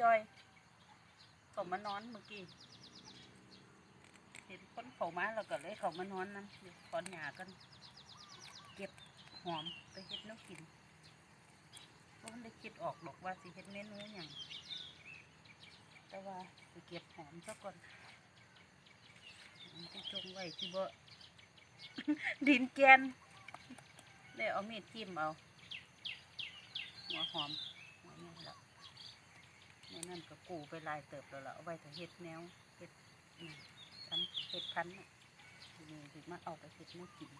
จอยเขามานอนเมื่อกี้เห็นคนเขามาแล้วก็เลยเขามานอนนะเดี๋ยวถอนหญ้ากัน เก็บหอมไปเฮ็ดน้ำกินเพราะมันได้คิดออกดอกว่าสิเฮ็ดเมนูอย่างแต่ว่าไปเก็บหอมซะก่อนจะจงไว้ที่บ่ดินแกนเลยเอามีดจิ้มเอาหัวหอม นนั่นก็กูไปลายเติบแล้วล่ะเอาไว้ถ้าเฮ็ดแนวเฮ็ดอืมทำเฮ็ดพันธุ์น่ะทีนี้ถึงมาเอาไปเฮ็ดแนวกิน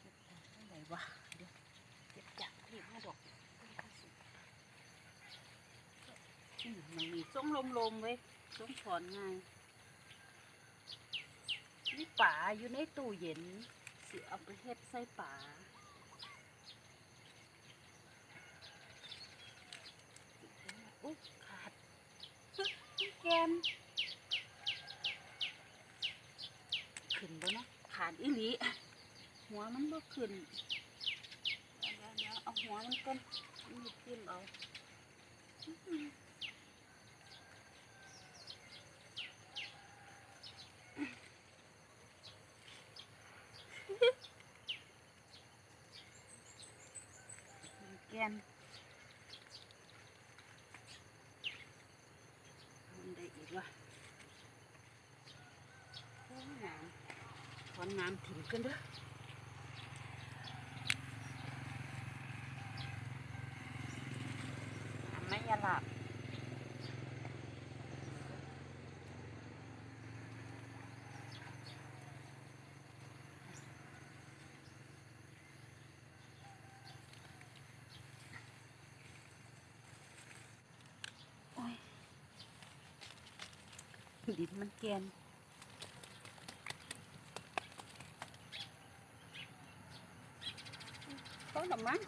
เก็บได้เท่าไหร่วะเดี๋ยวเก็บจากที่มาดอกมันมีส้งลมๆเว้ยส้งถอนง่ายนี่ป่าอยู่ในตู้เย็นสิเอาไปเฮ็ดใส่ป่า อุ๊ยขาดพี่แกมขึ้นแล้วเนาะขาดอีหลีหัวมันบ่ขึ้นเดี๋ยวเดี๋ยวเอาหัวมันก่อนมีดจิ้มเอาแกม มันได้อีกวะโอ้ยน้ำถอนน้ำถิ่มกันเด้อน้ำไม่ยาลาบโอ้ยดินมันเกลียนเขา หรอมั้ง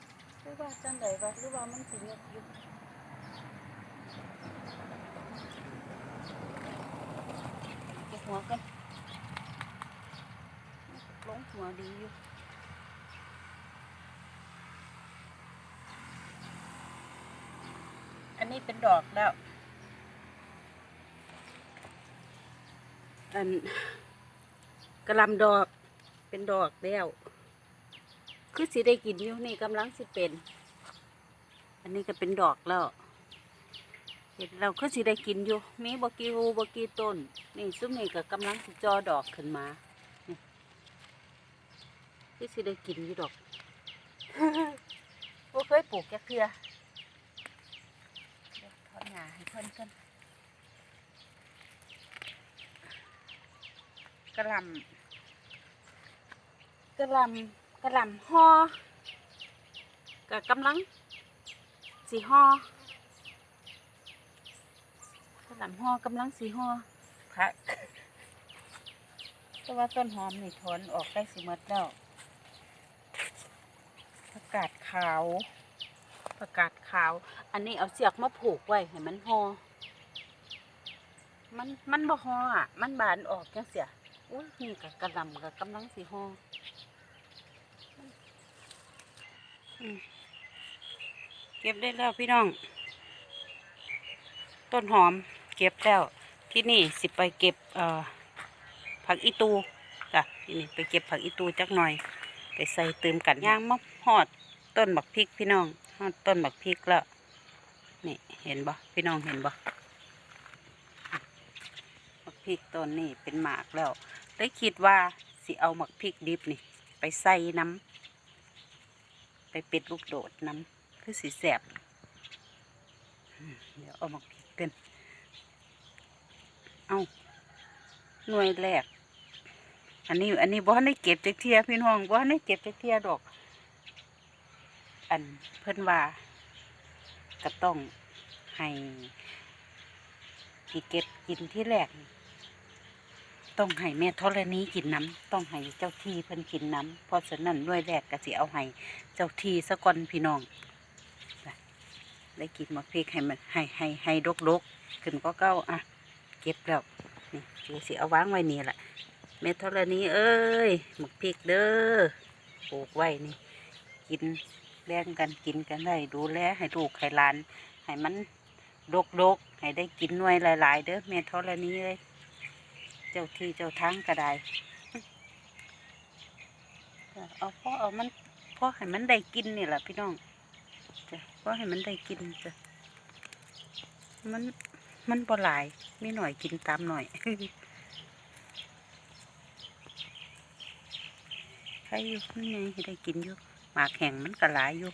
หรือว่าจังไดวะหรือว่ามันสิเงียบอยู่เก็บหัวกันลงหัวดีอยู่อันนี้เป็นดอกแล้วอันกระลำดอกเป็นดอกแล้ว คือสิได้กินอยู่นี่กำลังสิเป็น อันนี้ก็เป็นดอกแล้วเห็นเราคือสิได้กินอยู่ มีบกีฮูบกีต้น นี่ซุ้มนี่ก็กำลังสิจอดอกขึ้นมานี่คือสิได้กินอยู่ดอกบ่เคยปลูกแค่เพื่อเดี๋ยวทอดหาให้เพิ่นกันกระลำกระลำ กระหลำห่อกับกำลังสีห่อกระหลำห่อกำลังสีห่อผักแต่ว่าต้นหอมนี่ถอนออกได้สิหมดแล้วผักกาดขาวผักกาดขาว อันนี้เอาเสียกมาผูกไว้ให้มันห่อมันมันบ่ห่ออะ มันบานออกจังเสียอุ้ยนี่กับกระหลำกับกำลังสีห้องอืม เก็บได้แล้วพี่น้อง ต้นหอมเก็บแล้ว ที่นี่สิไปเก็บผักอีตูจ้ะที่นี่ไปเก็บผักอีตูจักหน่อย ไปใส่เติมกันย่างมะฮอด ต้นบักพริกพี่น้องฮอดต้นบักพริกแล้ว นี่เห็นบ่พี่น้องเห็นบ่บักพริกต้นนี่เป็นหมากแล้วได้คิดว่าสิเอาหมักพริกดิบนี่ ไปใส่น้ำ ไปเป็ดลูกโดดน้ำคือสีแสบเดี๋ยวเอามักพริกกันเอาหน่วยแรก อันนี้ อันนี้บ่ทันได้เก็บจากเทียพี่น้องบ่ทันได้เก็บจากเทียดอก อันเพิ่นว่าก็ต้องให้ที่เก็บกินที่แรกนี่ ต้องให้แม่ธรณีกินน้ำต้องให้เจ้าที่เพิ่นกินน้ำเพราะฉะนั้นด้วยแรกก็สิเอาให้เจ้าที่สะก่อนพี่น้องได้กินมะพริกให้มันให้ให้ให้ดกดกๆขึ้นก็เก้าอะ เก็บแล้วนี่เดี๋ยวสิเอาวางไว้นี่แหละแม่ธรณีเอ้ยมะพริกเด้อปลูกไว้นี่ กินแบ่งกันกินกันได้ดูแลให้ลูกให้หลาน ให้มันดกๆให้ได้กินหน่วยหลาย ๆ เด้อแม่ธรณีเลย เจ้าที่เจ้าทางก็ได้เอาพ่อเอามันพ่อให้มันได้กินนี่แหละพี่น้องจ้ะพ่อให้มันได้กินจ้ะมันมันบ่หลายมีหน่อยกินตามหน่อยใครอยู่มันยังให้ได้กินอยู่หมากแห้งมันก็หลายอยู่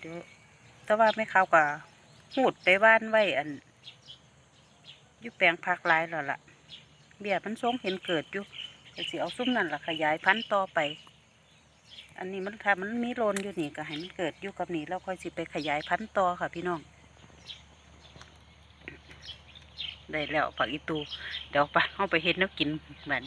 เดี๋ยวแต่ว่าไม่เข้าก็หูดไปว่านไว้อันอยู่แปลงผักหลายแล้วล่ะ เบี้ยมันทรงเห็นเกิดอยู่แต่สิเอาซุ้มนั่นล่ะขยายพันธุ์ต่อไป อันนี้มันถ้ามันมีโลนอยู่นี่ก็ให้มันเกิดอยู่กับนี่แล้วค่อยสิไปขยายพันธุ์ต่อค่ะ พี่น้องได้แล้วผักอีตู เดี๋ยวไปเอาไปเห็ดแน้วกินบัดน